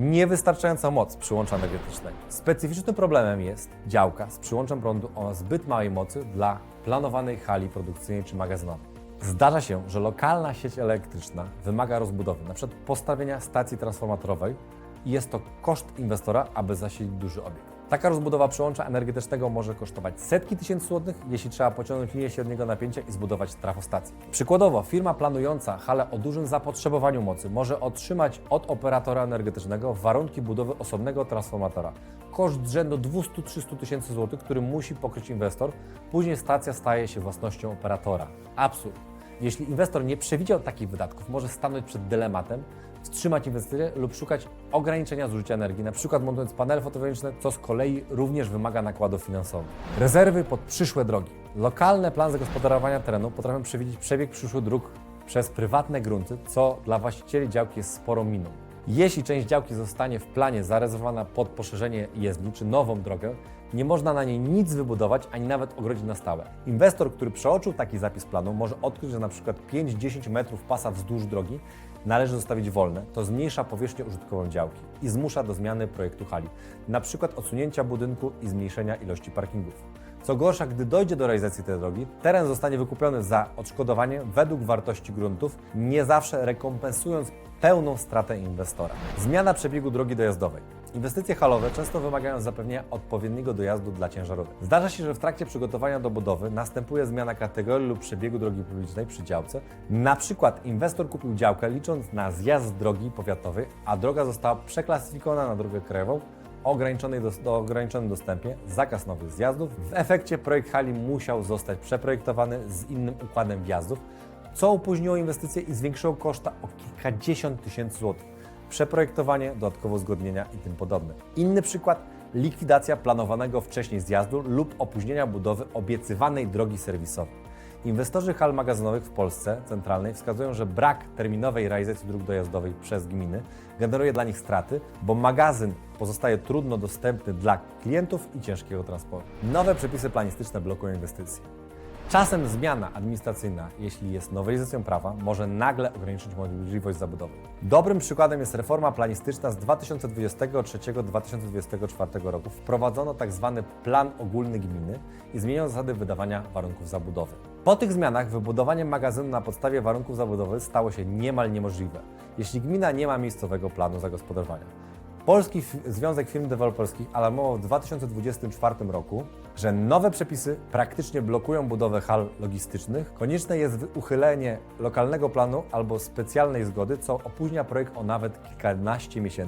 Niewystarczająca moc przyłącza energetycznego. Specyficznym problemem jest działka z przyłączem prądu o zbyt małej mocy dla planowanej hali produkcyjnej czy magazynowej. Zdarza się, że lokalna sieć elektryczna wymaga rozbudowy, np. postawienia stacji transformatorowej i jest to koszt inwestora, aby zasilić duży obiekt. Taka rozbudowa przyłącza energetycznego może kosztować setki tysięcy złotych, jeśli trzeba pociągnąć linię średniego napięcia i zbudować trafostację. Przykładowo, firma planująca halę o dużym zapotrzebowaniu mocy może otrzymać od operatora energetycznego warunki budowy osobnego transformatora. Koszt rzędu 200-300 tysięcy złotych, który musi pokryć inwestor, później stacja staje się własnością operatora. Absurd. Jeśli inwestor nie przewidział takich wydatków, może stanąć przed dylematem, wstrzymać inwestycje lub szukać ograniczenia zużycia energii, na przykład montując panele fotowoltaiczne, co z kolei również wymaga nakładów finansowych. Rezerwy pod przyszłe drogi. Lokalne plany zagospodarowania terenu potrafią przewidzieć przebieg przyszłych dróg przez prywatne grunty, co dla właścicieli działki jest sporą miną. Jeśli część działki zostanie w planie zarezerwowana pod poszerzenie jezdni czy nową drogę, nie można na niej nic wybudować ani nawet ogrodzić na stałe. Inwestor, który przeoczył taki zapis planu, może odkryć, że przykład 5-10 metrów pasa wzdłuż drogi należy zostawić wolne. To zmniejsza powierzchnię użytkową działki i zmusza do zmiany projektu hali, na przykład odsunięcia budynku i zmniejszenia ilości parkingów. Co gorsza, gdy dojdzie do realizacji tej drogi, teren zostanie wykupiony za odszkodowanie według wartości gruntów, nie zawsze rekompensując pełną stratę inwestora. Zmiana przebiegu drogi dojazdowej. Inwestycje halowe często wymagają zapewnienia odpowiedniego dojazdu dla ciężarówek. Zdarza się, że w trakcie przygotowania do budowy następuje zmiana kategorii lub przebiegu drogi publicznej przy działce. Na przykład inwestor kupił działkę licząc na zjazd drogi powiatowej, a droga została przeklasyfikowana na drogę krajową, ograniczonej do ograniczonym dostępie, zakaz nowych zjazdów. W efekcie projekt hali musiał zostać przeprojektowany z innym układem wjazdów, co opóźniło inwestycje i zwiększyło koszta o kilkadziesiąt tysięcy złotych. Przeprojektowanie, dodatkowo uzgodnienia i tym podobne. Inny przykład likwidacja planowanego wcześniej zjazdu lub opóźnienia budowy obiecywanej drogi serwisowej. Inwestorzy hal magazynowych w Polsce centralnej wskazują, że brak terminowej realizacji dróg dojazdowej przez gminy generuje dla nich straty, bo magazyn pozostaje trudno dostępny dla klientów i ciężkiego transportu. Nowe przepisy planistyczne blokują inwestycje. Czasem zmiana administracyjna, jeśli jest nowelizacją prawa, może nagle ograniczyć możliwość zabudowy. Dobrym przykładem jest reforma planistyczna z 2023-2024 roku. Wprowadzono tzw. plan ogólny gminy i zmieniono zasady wydawania warunków zabudowy. Po tych zmianach wybudowanie magazynu na podstawie warunków zabudowy stało się niemal niemożliwe, jeśli gmina nie ma miejscowego planu zagospodarowania. Polski Związek Firm Deweloperskich alarmował w 2024 roku, że nowe przepisy praktycznie blokują budowę hal logistycznych. Konieczne jest uchylenie lokalnego planu albo specjalnej zgody, co opóźnia projekt o nawet kilkanaście miesięcy.